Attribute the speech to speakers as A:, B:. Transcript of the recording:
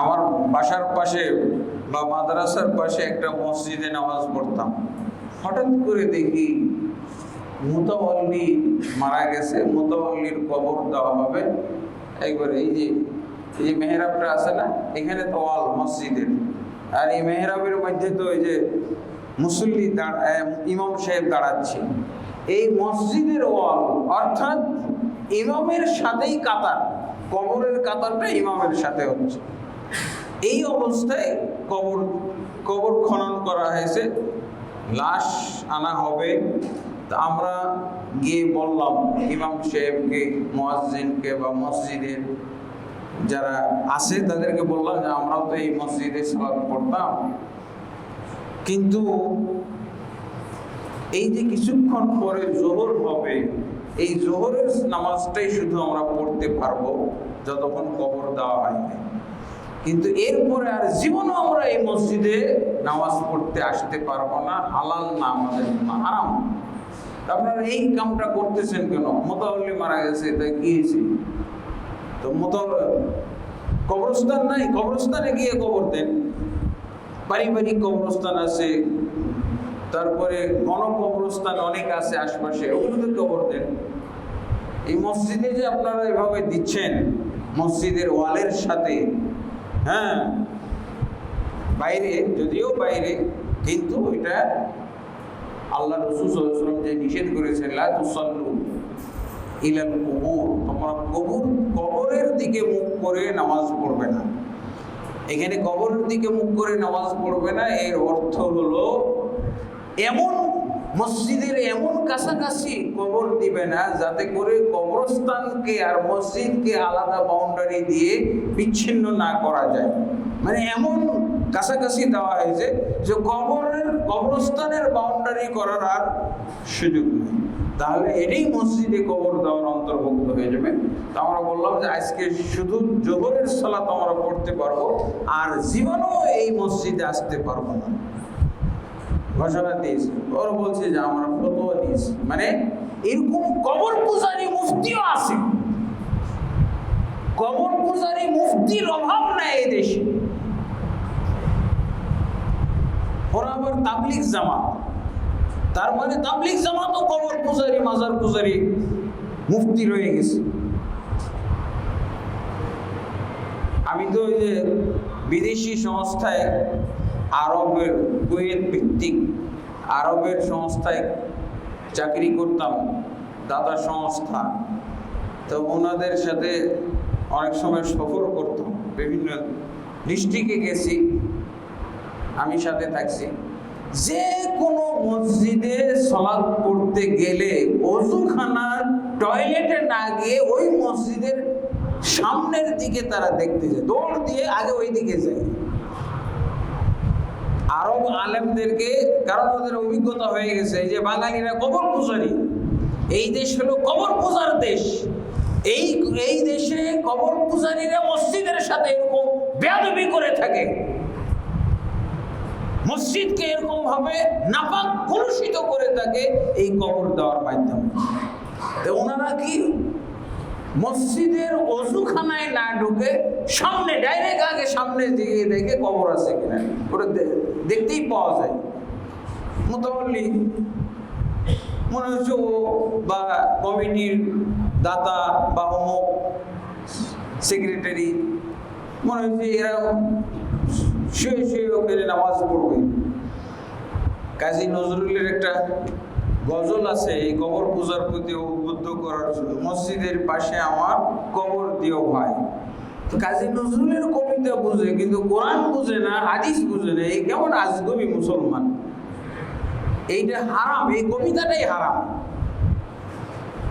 A: আমার বাসার পাশে বা মাদ্রাসার পাশে একটা মসজিদে নামাজ পড়তাম। হঠাৎ করে দেখি মুতাবল্লি মারা গেছে মুতাবল্লির কবর দেওয়া হবে। একবার এই যে এই যে মেহরাবটা আছে না, এখানে তো ওয়াল মসজিদের। আর এই মেহরাবের মধ্যে তো ওই যে মুসল্লি ইমাম সাহেব দাঁড়াচ্ছে। এই মসজিদের ওয়াল, অর্থাৎ ইমামের সাথেই কাতার, কবরের কাতারটা ইমামের সাথে হচ্ছে। এই অবস্থায় কবর কবর খনন করা হয়েছে। লাশ আনা হবে। তা আমরা গিয়ে বললাম, ইমাম সাহেবকে, মোয়াজ্জিনকে বা মসজিদের যারা আছে, তাদেরকে বললাম যে আমরাও তো এই মসজিদে সালাদ পড়তাম। কিন্তু এই যে কিছুক্ষণ পরে জোহর হবে, এই জোহরের নামাজটাই শুধু আমরা পড়তে পারব, যতক্ষণ কবর দেওয়া হয়নি। কিন্তু এরপরে আর জীবনও আমরা এই মসজিদে নামাজ পড়তে আসতে পারব না। হালাল না আমাদের হারাম। আপনারা এই কামটা করতেছেন কেন? মোতাবল্লি মারা গেছে, তাই কি হয়েছে? তো মোতা কবরস্থান নাই, কবরস্থানে গিয়ে কবর দেন। পারিবারিক কবরস্থান আছে, তারপরে গণ কবরস্থান অনেক আছে আশপাশে, ওগুলোতে কবর দেন। এই মসজিদে যে আপনারা এভাবে দিচ্ছেন, মসজিদের ওয়ালের সাথে হ্যাঁ। বাইরে, যদিও বাইরে, কিন্তু এটা আল্লাহ রসুল যে নিষেধ করেছেন, লা তুসাল্লু ইলাল কবর তোমরা কবর কবরের দিকে মুখ করে নামাজ পড়বে না। এখানে কবরের দিকে মুখ করে নামাজ পড়বে না, এর অর্থ হলো এমন মসজিদের এমন কাছাকাছি কবর দিবে না, যাতে করে কবরস্থানকে আর মসজিদকে আলাদা বাউন্ডারি দিয়ে বিচ্ছিন্ন না করা যায়। মানে এমন কাছাকাছি দেওয়া হয়েছে যে কবরের, কবরস্থানের বাউন্ডারি করার আর সুযোগ নেই। তাহলে এটাই মসজিদে কবর দেওয়ার অন্তর্ভুক্ত হয়ে যাবে। তো আমরা বললাম যে আজকে শুধু জোহরের সালাত আমরা পড়তে পারব, আর জীবনও এই মসজিদে আসতে পারব না। ঘোষণা দিয়েছে। ওর বলছে যে, আমরা ফতোয়া দিয়েছি। মানে এরকম কবর পূজারী মুফতিও আছে। কবর পূজারী মুফতির অভাব নাই দেশে। ওরা আবার তাবলিক জামাত। তার মানে তাবলিক জামাতও কবর পূজারী, মাজার পূজারী মুফতি রয়ে গেছে। আমি তো ওই যে বিদেশি সংস্থায় আরবের কুয়েত ভিত্তিক আরবের সংস্থায় চাকরি করতাম দাদা সংস্থা। তো ওনাদের সাথে অনেক সময় সফর করতাম, বিভিন্ন ডিস্ট্রিক্টে গেছি, আমি সাথে থাকছি। যে কোনো মসজিদে সলাদ পড়তে গেলে অজুখানার টয়লেটে না গিয়ে ওই মসজিদের সামনের দিকে তারা দেখতে যায়, দৌড় দিয়ে আগে ওই দিকে যায়। আরব আলেমদেরকে, কারণ ওদের অভিজ্ঞতা হয়ে গেছে যে বাঙালিরা কবর পূজারি, এই দেশ হলো কবর পূজার দেশ। এই এই দেশে কবর পূজারীরা মসজিদের সাথে এরকম বেয়াদবি করে থাকে। মসজিদকে এরকম ভাবে নাপাক কলুষিত করে থাকে এই কবর দেওয়ার মাধ্যমে। তো ওনারা কি মসজিদের অজুখানায় না ঢুকে সামনে ডাইরেক্ট আগে সামনে দিকে দেখে কবর আছে কিনা। ওটা দেখতেই পাওয়া যায়। মোটামুটি মনে হচ্ছে ও বা কমিটির দাতা বা অমুক সেক্রেটারি মনে হচ্ছে এরা শুয়ে শুয়ে ওখানে নামাজ পড়বে। কাজী নজরুলের একটা গজল আছে, এই কবর পূজার প্রতি উদ্বুদ্ধ করার জন্য। মসজিদের পাশে আমার কবর দিও ভাই। কাজী নজরুলের কবিতা বুঝে, কিন্তু কোরআন বুঝে না, হাদিস বুঝে না, এই কেমন আজগবি মুসলমান? এইটা হারাম, এই কবিতাটাই হারাম।